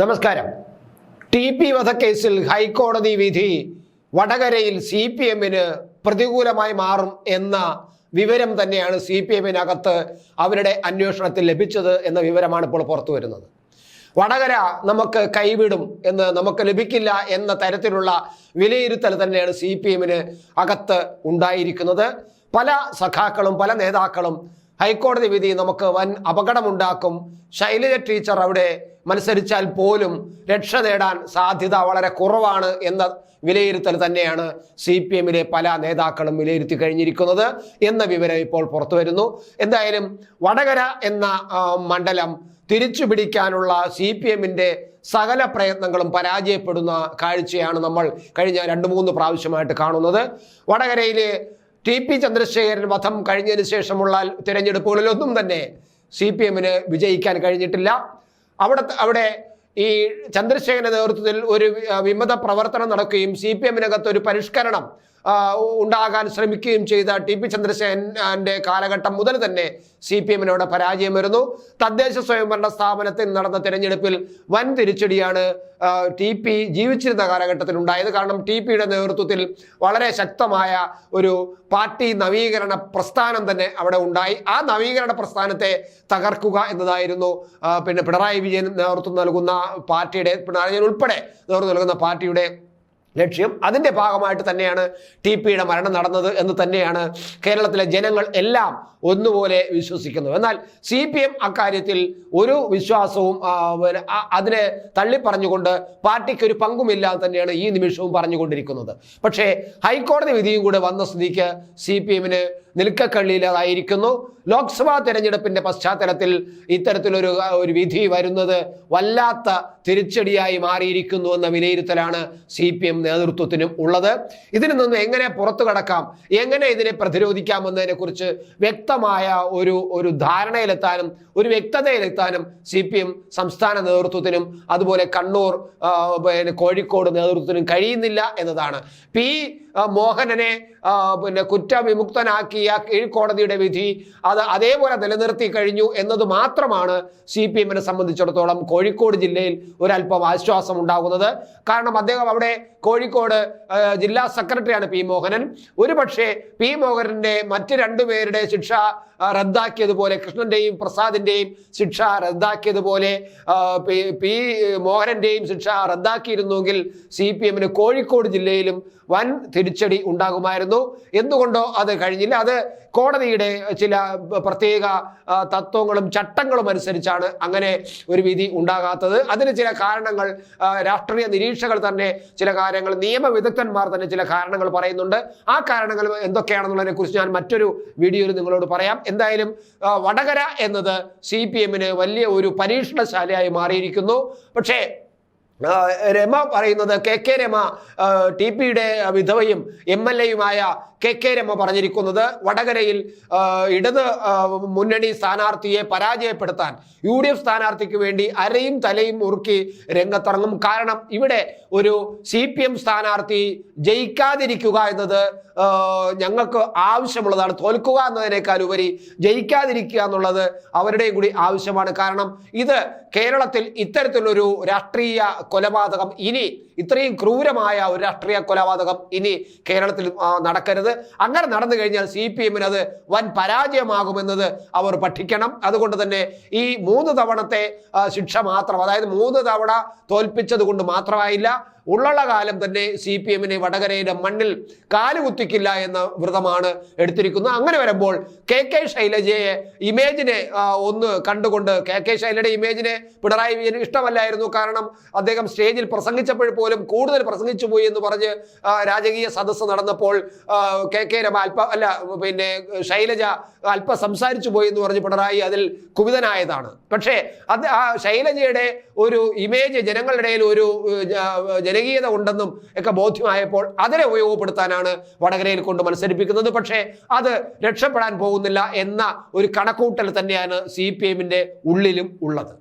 നമസ്കാരം. T P വധക്കേസിൽ ഹൈക്കോടതി വിധി വടകരയിൽ സി പി എമ്മിന് പ്രതികൂലമായി മാറും എന്ന വിവരം തന്നെയാണ് സി പി എമ്മിനകത്ത് അവരുടെ അന്വേഷണത്തിൽ ലഭിച്ചത് എന്ന വിവരമാണ് ഇപ്പോൾ പുറത്തു വരുന്നത്. വടകര നമുക്ക് കൈവിടും എന്ന് നമുക്ക് ലഭിക്കില്ല എന്ന തരത്തിലുള്ള വിലയിരുത്തൽ തന്നെയാണ് സി പി എമ്മിന് അകത്ത് ഉണ്ടായിരിക്കുന്നത്. പല സഖാക്കളും പല നേതാക്കളും ഹൈക്കോടതി വിധി നമുക്ക് വൻ അപകടമുണ്ടാക്കും. ശൈലജ ടീച്ചർ അവിടെ മത്സരിച്ചാൽ പോലും രക്ഷ നേടാൻ സാധ്യത വളരെ കുറവാണ് എന്ന വിലയിരുത്തൽ തന്നെയാണ് സി പി എമ്മിലെ പല നേതാക്കളും വിലയിരുത്തി കഴിഞ്ഞിരിക്കുന്നത് എന്ന വിവരം ഇപ്പോൾ പുറത്തു വരുന്നു. എന്തായാലും വടകര എന്ന മണ്ഡലം തിരിച്ചു പിടിക്കാനുള്ള സി പി എമ്മിന്റെ സകല പ്രയത്നങ്ങളും പരാജയപ്പെടുന്ന കാഴ്ചയാണ് നമ്മൾ കഴിഞ്ഞ രണ്ട് മൂന്ന് പ്രാവശ്യമായിട്ട് കാണുന്നത്. വടകരയിലെ ടി പി ചന്ദ്രശേഖരൻ വധം കഴിഞ്ഞതിന് ശേഷമുള്ള തിരഞ്ഞെടുപ്പുകളിലൊന്നും തന്നെ സി പി എമ്മിന് വിജയിക്കാൻ കഴിഞ്ഞിട്ടില്ല. അവിടെ അവിടെ ഈ ചന്ദ്രശേഖരന്റെ നേതൃത്വത്തിൽ ഒരു വിമത പ്രവർത്തനം നടക്കുകയും സി പി എമ്മിനകത്ത് ഒരു പരിഷ്കരണം ഉണ്ടാകാൻ ശ്രമിക്കുകയും ചെയ്ത ടി പി ചന്ദ്രശേഖരന്റെ കാലഘട്ടം മുതൽ തന്നെ സി പി എമ്മിനോട് പരാജയം വരുന്നു. തദ്ദേശ സ്വയംഭരണ സ്ഥാപനത്തിൽ നടന്ന തിരഞ്ഞെടുപ്പിൽ വൻ തിരിച്ചടിയാണ് ടി പി ജീവിച്ചിരുന്ന കാലഘട്ടത്തിൽ ഉണ്ടായത്. കാരണം ടി പിയുടെ നേതൃത്വത്തിൽ വളരെ ശക്തമായ ഒരു പാർട്ടി നവീകരണ പ്രസ്ഥാനം തന്നെ അവിടെ ഉണ്ടായി. ആ നവീകരണ പ്രസ്ഥാനത്തെ തകർക്കുക എന്നതായിരുന്നു പിന്നെ പിണറായി വിജയൻ നേതൃത്വം നൽകുന്ന പാർട്ടിയുടെ പിണറായി വിജയൻ ഉൾപ്പെടെ നേതൃത്വം നൽകുന്ന പാർട്ടിയുടെ ലക്ഷ്യം അതിന്റെ ഭാഗമായിട്ട് തന്നെയാണ് ടി പിയുടെ മരണം നടന്നത് എന്ന് തന്നെയാണ് കേരളത്തിലെ ജനങ്ങൾ എല്ലാം ഒന്നുപോലെ വിശ്വസിക്കുന്നത്. എന്നാൽ സി പി എം അക്കാര്യത്തിൽ ഒരു വിശ്വാസവും അതിനെ തള്ളിപ്പറഞ്ഞുകൊണ്ട് പാർട്ടിക്ക് ഒരു പങ്കുമില്ല എന്ന് തന്നെയാണ് ഈ നിമിഷവും പറഞ്ഞുകൊണ്ടിരിക്കുന്നത്. പക്ഷേ ഹൈക്കോടതി വിധിയും കൂടെ വന്ന സ്ഥിതിക്ക് സി പി എമ്മിന് നിൽക്കക്കള്ളിയില്ലാതായിരിക്കുന്നു ലോക്സഭാ തെരഞ്ഞെടുപ്പിന്റെ പശ്ചാത്തലത്തിൽ ഇത്തരത്തിലൊരു ഒരു വിധി വരുന്നത് വല്ലാത്ത തിരിച്ചടിയായി മാറിയിരിക്കുന്നു എന്ന വിലയിരുത്തലാണ് സി പി എം നേതൃത്വത്തിനും ഉള്ളത്. ഇതിൽ നിന്ന് എങ്ങനെ പുറത്തു കടക്കാം എങ്ങനെ ഇതിനെ പ്രതിരോധിക്കാം എന്നതിനെ കുറിച്ച് വ്യക്തമായ ഒരു ഒരു ധാരണയിലെത്താനും ഒരു വ്യക്തതയിലെത്താനും സി പി എം സംസ്ഥാന നേതൃത്വത്തിനും അതുപോലെ കണ്ണൂർ പിന്നെ കോഴിക്കോട് നേതൃത്വത്തിനും കഴിയുന്നില്ല എന്നതാണ്. പി മോഹനനെ പിന്നെ കുറ്റവിമുക്തനാക്കിയ കീഴ്ക്കോടതിയുടെ വിധി അത് അതേപോലെ നിലനിർത്തി കഴിഞ്ഞു എന്നത് മാത്രമാണ് സി പി എമ്മിനെ സംബന്ധിച്ചിടത്തോളം കോഴിക്കോട് ജില്ലയിൽ ഒരല്പം ആശ്വാസം ഉണ്ടാകുന്നത്. കാരണം അദ്ദേഹം അവിടെ കോഴിക്കോട് ജില്ലാ സെക്രട്ടറിയാണ് പി മോഹനൻ. ഒരുപക്ഷെ പി മോഹനന്റെ മറ്റ് രണ്ടുപേരുടെ ശിക്ഷ റദ്ദാക്കിയതുപോലെ കൃഷ്ണന്റെയും പ്രസാദിന്റെയും ശിക്ഷ റദ്ദാക്കിയതുപോലെ പി മോഹനന്റെയും ശിക്ഷ റദ്ദാക്കിയിരുന്നുവെങ്കിൽ സി പി എമ്മിന് കോഴിക്കോട് ജില്ലയിലും വൻ തിരിച്ചടി ഉണ്ടാകുമായിരുന്നു. എന്തുകൊണ്ടോ അത് കഴിഞ്ഞില്ല. അത് കോടതിയുടെ ചില പ്രത്യേക തത്വങ്ങളും ചട്ടങ്ങളും അനുസരിച്ചാണ് അങ്ങനെ ഒരു വിധി ഉണ്ടാകാത്തത്. അതിന് ചില കാരണങ്ങൾ രാഷ്ട്രീയ നിരീക്ഷകർ തന്നെ ചില കാര്യങ്ങൾ നിയമവിദഗ്ധന്മാർ തന്നെ ചില കാരണങ്ങൾ പറയുന്നുണ്ട്. ആ കാരണങ്ങൾ എന്തൊക്കെയാണെന്നുള്ളതിനെ കുറിച്ച് ഞാൻ മറ്റൊരു വീഡിയോയിൽ നിങ്ങളോട് പറയാം. എന്തായാലും വടകര എന്നത് സി പി എമ്മിന് വലിയ ഒരു പരീക്ഷണശാലയായി മാറിയിരിക്കുന്നു. പക്ഷേ രമ പറയുന്നത് കെ കെ രമ ടി പിയുടെ വിധവയും എം എൽ എയുമായ കെ കെ രമ പറഞ്ഞിരിക്കുന്നത് വടകരയിൽ ഇടത് മുന്നണി സ്ഥാനാർത്ഥിയെ പരാജയപ്പെടുത്താൻ യു ഡി എഫ് സ്ഥാനാർത്ഥിക്ക് വേണ്ടി അരയും തലയും ഉറുക്കി രംഗത്തിറങ്ങും. കാരണം ഇവിടെ ഒരു സി പി എം സ്ഥാനാർത്ഥി ജയിക്കാതിരിക്കുക എന്നത് ഞങ്ങൾക്ക് ആവശ്യമുള്ളതാണ്. തോൽക്കുക എന്നതിനേക്കാൾ ഉപരി ജയിക്കാതിരിക്കുക എന്നുള്ളത് അവരുടെയും കൂടി ആവശ്യമാണ്. കാരണം ഇത് കേരളത്തിൽ ഇത്തരത്തിലൊരു രാഷ്ട്രീയ കൊലപാതകം ഇനി ഇത്രയും ക്രൂരമായ ഒരു രാഷ്ട്രീയ കൊലപാതകം ഇനി കേരളത്തിൽ ആ, അങ്ങനെ നടന്നു കഴിഞ്ഞാൽ സി പി എമ്മിന് അത് വൻ പരാജയമാകുമെന്നത് അവർ പഠിക്കണം. അതുകൊണ്ട് തന്നെ ഈ മൂന്ന് തവണത്തെ ശിക്ഷ മാത്രം അതായത് മൂന്ന് തവണ തോൽപ്പിച്ചത് കൊണ്ട് മാത്രമായില്ല ഉള്ള കാലം തന്നെ സി പി എമ്മിനെ വടകരയുടെ മണ്ണിൽ കാലുകുത്തിക്കില്ല എന്ന വ്രതമാണ് എടുത്തിരിക്കുന്നത്. അങ്ങനെ വരുമ്പോൾ കെ കെ ശൈലജയെ ഇമേജിനെ ഒന്ന് കണ്ടുകൊണ്ട് കെ കെ ശൈലയുടെ ഇമേജിനെ പിണറായി വിജയന് ഇഷ്ടമല്ലായിരുന്നു. കാരണം അദ്ദേഹം സ്റ്റേജിൽ പ്രസംഗിച്ചപ്പോൾ പോലും കൂടുതൽ പ്രസംഗിച്ചു പോയി എന്ന് പറഞ്ഞ് രാജകീയ സദസ്സ് നടന്നപ്പോൾ കെ കെ രമ അല്പ അല്ല പിന്നെ ശൈലജ അല്പം സംസാരിച്ചു പോയി എന്ന് പറഞ്ഞ് പിണറായി അതിൽ കുപിതനായതാണ്. പക്ഷേ അത് ആ ശൈലജയുടെ ഒരു ഇമേജ് ജനങ്ങളുടെ ഒരു ജനകീയത ഉണ്ടെന്നും ഒക്കെ ബോധ്യമായപ്പോൾ അതിനെ ഉപയോഗപ്പെടുത്താനാണ് വടകരയിൽ കൊണ്ട് മത്സരിപ്പിക്കുന്നത്. പക്ഷേ അത് രക്ഷപ്പെടാൻ പോകുന്നില്ല എന്ന ഒരു കണക്കൂട്ടൽ തന്നെയാണ് സി പി എമ്മിന്റെ ഉള്ളിലും ഉള്ളത്.